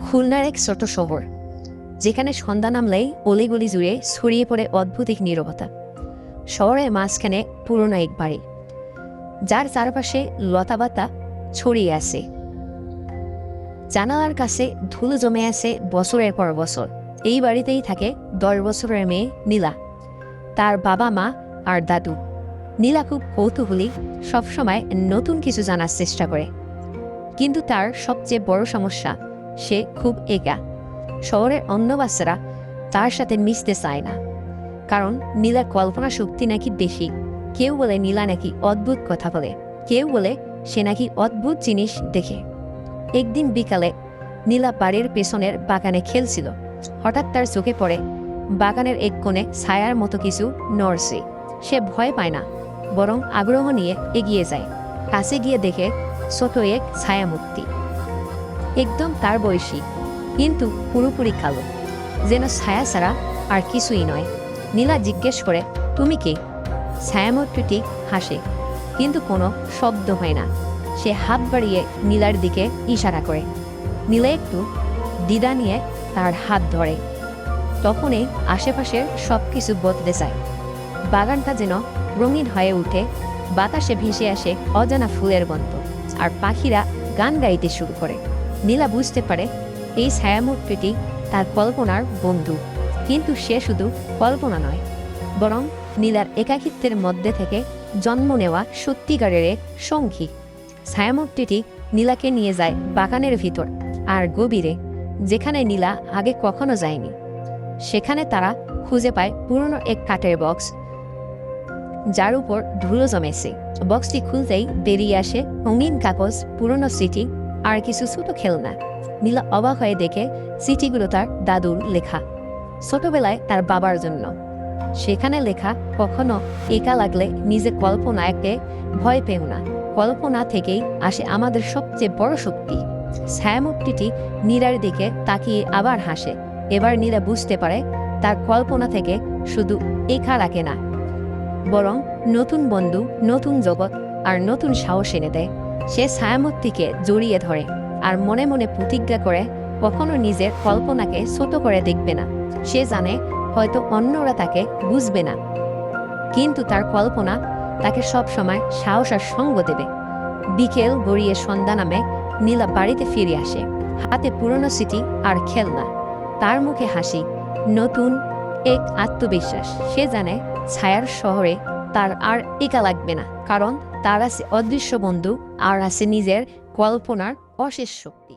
খুলনার এক ছোট শহর, যেখানে সন্ধ্যা নামলেই অলিগলি জুড়ে ছড়িয়ে পড়ে অদ্ভুত এক নীরবতা। শহরের মাঝখানে পুরনো এক বাড়ি, যার চারপাশে লতাপাতা ছড়িয়ে আছে। জানালার কাছে ধুলো জমে আছে বছরের পর বছর। এই বাড়িতেই থাকে দশ বছরের মেয়ে নীলা। তার বাবা মা আর দাদু। নীলা খুব কৌতূহলী, সবসময় নতুন কিছু জানার চেষ্টা করে। কিন্তু তার সবচেয়ে বড় সমস্যা সে খুব একা শহরের অন্য বাচ্চারা তার সাথে মিশতে চায় না। কারণ নীলার কল্পনা শক্তি নাকি বেশি। কেউ বলে নীলা নাকি অদ্ভুত কথা বলে। কেউ বলে সে নাকি অদ্ভুত জিনিস দেখে। একদিন বিকালে নীলা বাড়ির পেছনের বাগানে খেলছিল। হঠাৎ তার চোখে পড়ে বাগানের এক কোণে ছায়ার মতো কিছু নড়ছে। সে ভয় পায় না, বরং আগ্রহ নিয়ে এগিয়ে যায়। কাছে গিয়ে দেখে ছোট এক ছায়া ছায়ামূর্তি। একদম তার বয়সী। কিন্তু পুরোপুরি কালো। যেন ছায়া ছাড়া আর কিছুই নয়। নীলা জিজ্ঞেস করে, তুমি কে? ছায়ামূর্তিটি হাসে, কিন্তু কোনো শব্দ হয় না। সে হাত বাড়িয়ে নীলার দিকে ইশারা করে। নীলা একটু দিদা নিয়ে তার হাত ধরে। তখনই আশেপাশের সব কিছু বদলে যায়। বাগানটা যেন রঙিন হয়ে উঠে, বাতাসে ভেসে আসে অজানা ফুলের গন্ধ, আর পাখিরা গান গাইতে শুরু করে। নীলা বুঝতে পারে এই ছায়ামূর্তিটি তার কল্পনার বন্ধু। কিন্তু সে শুধু কল্পনা নয়, বরং নীলার একাকিত্বের মধ্যে থেকে জন্ম নেওয়া সত্যিকারের এক সঙ্গী। ছায়ামূর্তিটি নীলাকে নিয়ে যায় বাগানের ভিতর আর গভীরে, যেখানে নীলা আগে কখনো যায়নি। সেখানে তারা খুঁজে পায় পুরনো এক কাঠের বক্স, যার উপর ধুলো জমেছে। বক্সটি খুলতেই বেরিয়ে আসে রঙিন কাগজ পুরনো সিটি আর কিছু ছোট খেলনা। নীলা অবাক হয়ে দেখে চিঠিগুলো তার দাদুর লেখা। ছোটবেলায় তার বাবার জন্য। সেখানে লেখা, কখনো একা লাগলে নিজে কল্পনাকে ভয় পেও না। কল্পনা থেকেই আসে আমাদের সবচেয়ে বড় শক্তি। ছায়ামূর্তিটি নীরার দিকে তাকিয়ে আবার হাসে। এবার নীরা বুঝতে পারে, তার কল্পনা থেকে শুধু একা রাখে না। বরং নতুন বন্ধু, নতুন জগৎ আর নতুন সাহস এনে দেয়। সে ছায়ামূর্তিকে জড়িয়ে ধরে আর মনে মনে প্রতিজ্ঞা করে, কখনো নিজের কল্পনাকে ছোট করে দেখবে না। সে জানে হয়তো অন্যরা তাকে বুঝবে না। কিন্তু তার কল্পনা তাকে সব সময় সাহস আর সঙ্গ দেবে। বিকেল গড়িয়ে সন্ধ্যা নামে নীলা বাড়িতে ফিরে আসে। হাতে পুরনো স্মৃতি আর খেলনা। তার মুখে হাসি, নতুন এক আত্মবিশ্বাস। সে জানে ছায়ার শহরে তার আর একা লাগবে না, কারণ তার আছে অদৃশ্য বন্ধু আর আছে নিজের কল্পনার অশেষ শক্তি।